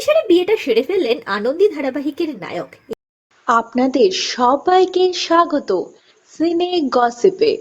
চুপিসারে বিয়েটা সেরে ফেললেন আনন্দী ধারাবাহিকের নায়ক। আপনাদের সবাইকে স্বাগত। সিনে গসিপে।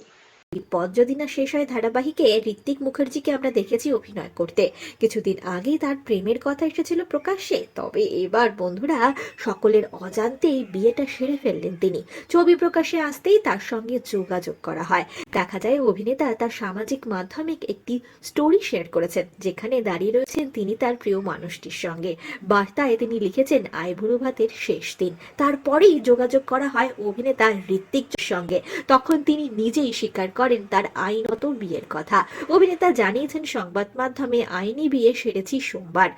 পথ যদি না শেষ হয় ধারাবাহিকে, ঋত্বিক মুখার্জিকে আমরা দেখেছি অভিনয় করতে। কিছুদিন আগেই তার প্রেমের কথা এসেছিল প্রকাশ্যে। তবে এবার বন্ধুরা, সকলের অজান্তেই বিয়েটা সেরে ফেললেন তিনি। ছবি প্রকাশে আসতেই তার সঙ্গে যোগাযোগ করা হয়। দেখা যায় অভিনেতা তার সামাজিক মাধ্যমে একটি স্টোরি শেয়ার করেছেন, যেখানে দাঁড়িয়ে রয়েছেন তিনি তার প্রিয় মানুষটির সঙ্গে। বার্তায় তিনি লিখেছেন আইভুরু ভাতের শেষ দিন। তারপরেই যোগাযোগ করা হয় অভিনেতা ঋত্বিক সঙ্গে। তখন তিনি নিজেই স্বীকার করেন তার আইনত বিয়ের কথা। অভিনেতা জানিয়েছেন সংবাদ মাধ্যমে আইনি বিয়ে সেরেছি সোমবার।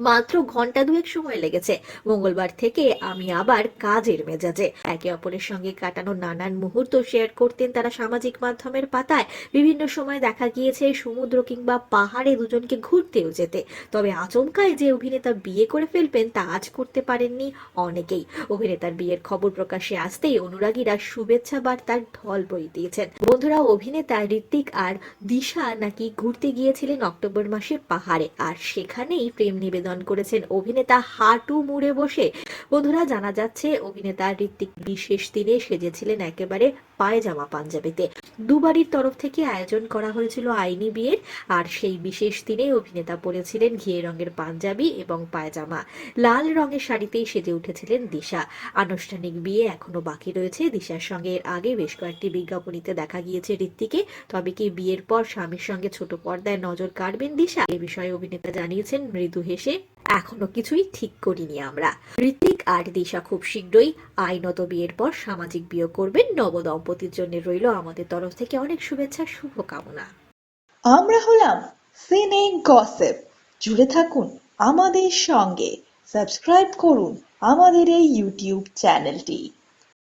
মাত্র ঘণ্টা দুয়েক সময় লেগেছে। মঙ্গলবার থেকে আমি আবার কাজের মেজাজে। একে অপরের সঙ্গে কাটানো নানান মুহূর্ত শেয়ার করতেন তারা সামাজিক মাধ্যমের পাতায়। বিভিন্ন সময় দেখা গিয়েছে সমুদ্র কিংবা পাহাড়ে দুজনকে ঘুরতেও যেতে। তবে আচমকায় যে অভিনেতা বিয়ে করে ফেলবেন তা আজ করতে পারেননি অনেকেই। অভিনেতার বিয়ের খবর প্রকাশে আসতেই অনুরাগীরা শুভেচ্ছা বার্তার ঢল বই দিয়েছেন। বন্ধুরা, অভিনেতা ঋত্বিক আর দিশা নাকি ঘুরতে গিয়েছিলেন অক্টোবর মাসে পাহাড়ে। আর সেখানেই প্রেম নিবেদন করেছেন অভিনেতা হাটু মুড়ে বসে। বন্ধুরা জানা যাচ্ছে অভিনেতা ঋত্বিক বিশেষ দিনে সেজেছিলেন একেবারে পায়জামা পাঞ্জাবিতে। দুবারির তরফ থেকে আয়োজন করা হয়েছিল আইনি বিয়ের, আর সেই বিশেষ দিনে অভিনেতা পরেছিলেন ঘিয়ে রঙের পাঞ্জাবি এবং পায়জামা। লাল রঙের শাড়িতেই সেজে উঠেছিলেন দিশা। আনুষ্ঠানিক বিয়ে এখনও বাকি রয়েছে। দিশার সঙ্গে এর আগে বেশ কয়েকটি বিজ্ঞাপনীতে দেখা গিয়েছে ঋত্বিকে। তবে কি বিয়ের পর স্বামীর সঙ্গে ছোট পর্দায় নজর কাড়বেন দিশা? এ বিষয়ে অভিনেতা জানিয়েছেন মৃদু হেসে। এখনও কিছুই ঠিক করিনি আমরা। ঋত্বিক আর দিশা খুব শীঘ্রই আইনত বিয়ের পর সামাজিক বিয়ে করবেন। নব দম্পতির জন্য রইল আমাদের তরফ থেকে অনেক শুভেচ্ছা, শুভকামনা। আমরা হলাম সিনে গসেপ। জুড়ে থাকুন আমাদের সঙ্গে। সাবস্ক্রাইব করুন আমাদের এই ইউটিউব চ্যানেলটি।